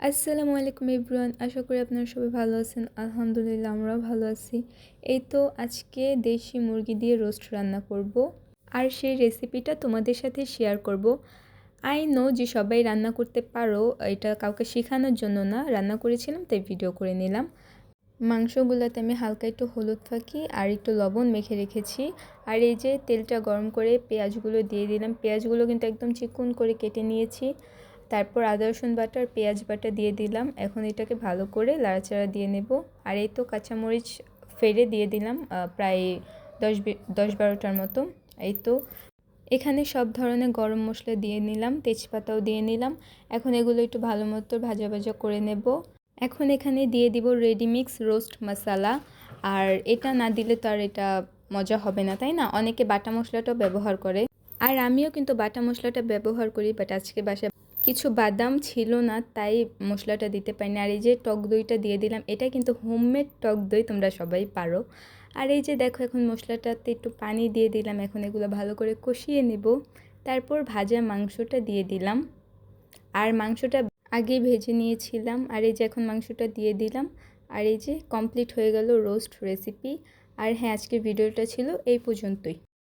আসসালামু আলাইকুম ইব্রান আশা করি আপনারা সবাই ভালো আছেন। আলহামদুলিল্লাহ, আমরাও ভালো আছি। এই তো আজকে দেশি মুরগি দিয়ে রোস্ট রান্না করব। আর সেই রেসিপিটা তোমাদের সাথে শেয়ার করব। আই নো যে সবাই রান্না করতে পারো, এটা কাউকে শেখানোর জন্য না, রান্না করেছিলাম, তাই ভিডিও করে নিলাম। মাংসগুলোতে আমি হালকা একটু হলুদ ফাঁকি আর একটু লবণ মেখে রেখেছি। আর এই যে তেলটা গরম করে পেঁয়াজগুলো দিয়ে দিলাম, পেঁয়াজগুলো কিন্তু একদম চিকুন করে কেটে নিয়েছি। তারপর আদা, রসুন বাটা আর পেঁয়াজ বাটা দিয়ে দিলাম। এখন এটাকে ভালো করে লাড়াচাড়া দিয়ে নেব। আর এই তো কাঁচামরিচ ফেরে দিয়ে দিলাম প্রায় দশ দশ বারোটার মতো। এই তো এখানে সব ধরনের গরম মশলা দিয়ে নিলাম, তেজপাতাও দিয়ে নিলাম। এখন এগুলো একটু ভালো মতো ভাজা ভাজা করে নেব। এখন এখানে দিয়ে দিব রেডিমিক্স রোস্ট মশালা আর এটা না দিলে তো আর এটা মজা হবে না, তাই না? অনেকে বাটা মশলাটাও ব্যবহার করে। আর আমিও কিন্তু বাটা মশলাটা ব্যবহার করি বাট আজকে বাসায় কিছু বাদাম ছিল না, তাই মশলাটা দিতে পারিনি। আর এই যে টক দইটা দিয়ে দিলাম, এটা কিন্তু হোমমেড টক দই তোমরা সবাই পারো। আর এই যে দেখো, এখন মশলাটাতে একটু পানি দিয়ে দিলাম, এখন এগুলো ভালো করে কষিয়ে নেব। তারপর ভাজা মাংসটা দিয়ে দিলাম। আর মাংসটা আগেই ভেজে নিয়েছিলাম, আর এই যে এখন মাংসটা দিয়ে দিলাম। আর এই যে কমপ্লিট হয়ে গেল রোস্ট রেসিপি আর হ্যাঁ আজকের ভিডিওটা ছিল এই পর্যন্তই।